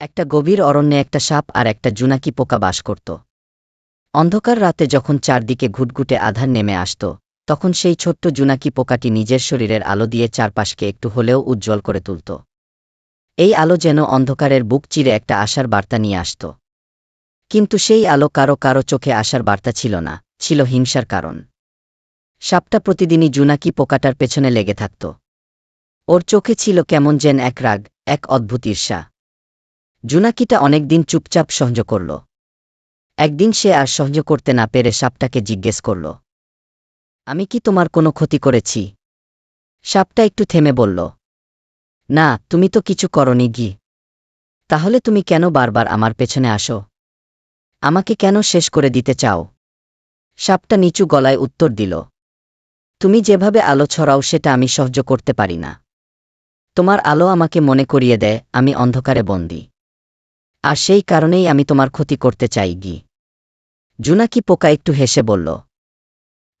একটা গভীর অরণ্যে একটা সাপ আর একটা জুনাকি পোকা বাস করত। অন্ধকার রাতে যখন চারদিকে ঘুটঘুটে আধার নেমে আসত, তখন সেই ছোট্ট জুনাকি পোকাটি নিজের শরীরের আলো দিয়ে চারপাশকে একটু হলেও উজ্জ্বল করে তুলত। এই আলো যেন অন্ধকারের বুক চিরে একটা আশার বার্তা নিয়ে আসত। কিন্তু সেই আলো কারও কারও চোখে আসার বার্তা ছিল না, ছিল হিংসার কারণ। সাপটা প্রতিদিনই জুনাকি পোকাটার পেছনে লেগে থাকত। ওর চোখে ছিল কেমন যেন এক রাগ, এক অদ্ভুত ঈর্ষা। জুনাকিটা অনেকদিন চুপচাপ সহ্য করল। একদিন সে আর সহ্য করতে না পেরে সাপটাকে জিজ্ঞেস করল, আমি কি তোমার কোনো ক্ষতি করেছি? সাপটা একটু থেমে বলল, না, তুমি তো কিছু করনি গি। তাহলে তুমি কেন বারবার আমার পেছনে আসো? আমাকে কেন শেষ করে দিতে চাও? সাপটা নিচু গলায় উত্তর দিল, তুমি যেভাবে আলো ছড়াও সেটা আমি সহ্য করতে পারি না। তোমার আলো আমাকে মনে করিয়ে দেয়, আমি অন্ধকারে বন্দী। আর সেই কারণেই আমি তোমার ক্ষতি করতে চাই, গি। জুনাকি পোকা একটু হেসে বলল,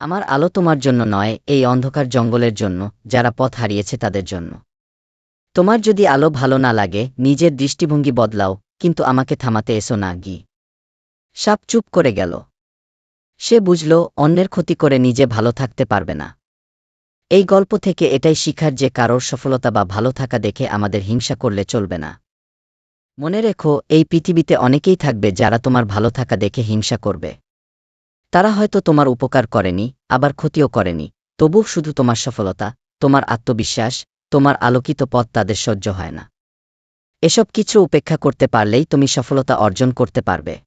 আমার আলো তোমার জন্য নয়, এই অন্ধকার জঙ্গলের জন্য, যারা পথ হারিয়েছে তাদের জন্য। তোমার যদি আলো ভালো না লাগে, নিজের দৃষ্টিভঙ্গি বদলাও, কিন্তু আমাকে থামাতে এসো না, গি। সাপ চুপ করে গেল। সে বুঝল, অন্যের ক্ষতি করে নিজে ভালো থাকতে পারবে না। এই গল্প থেকে এটাই শিখার যে কারোর সফলতা বা ভালো থাকা দেখে আমাদের হিংসা করলে চলবে না। মনে রেখো, এই পৃথিবীতে অনেকেই থাকবে যারা তোমার ভালো থাকা দেখে হিংসা করবে। তারা হয়তো তোমার উপকার করেনি, আবার ক্ষতিও করেনি। তবু শুধু তোমার সফলতা, তোমার আত্মবিশ্বাস, তোমার আলোকিত পথ তাদের সহ্য হয় না। এসব কিছু উপেক্ষা করতে পারলেই তুমি সফলতা অর্জন করতে পারবে।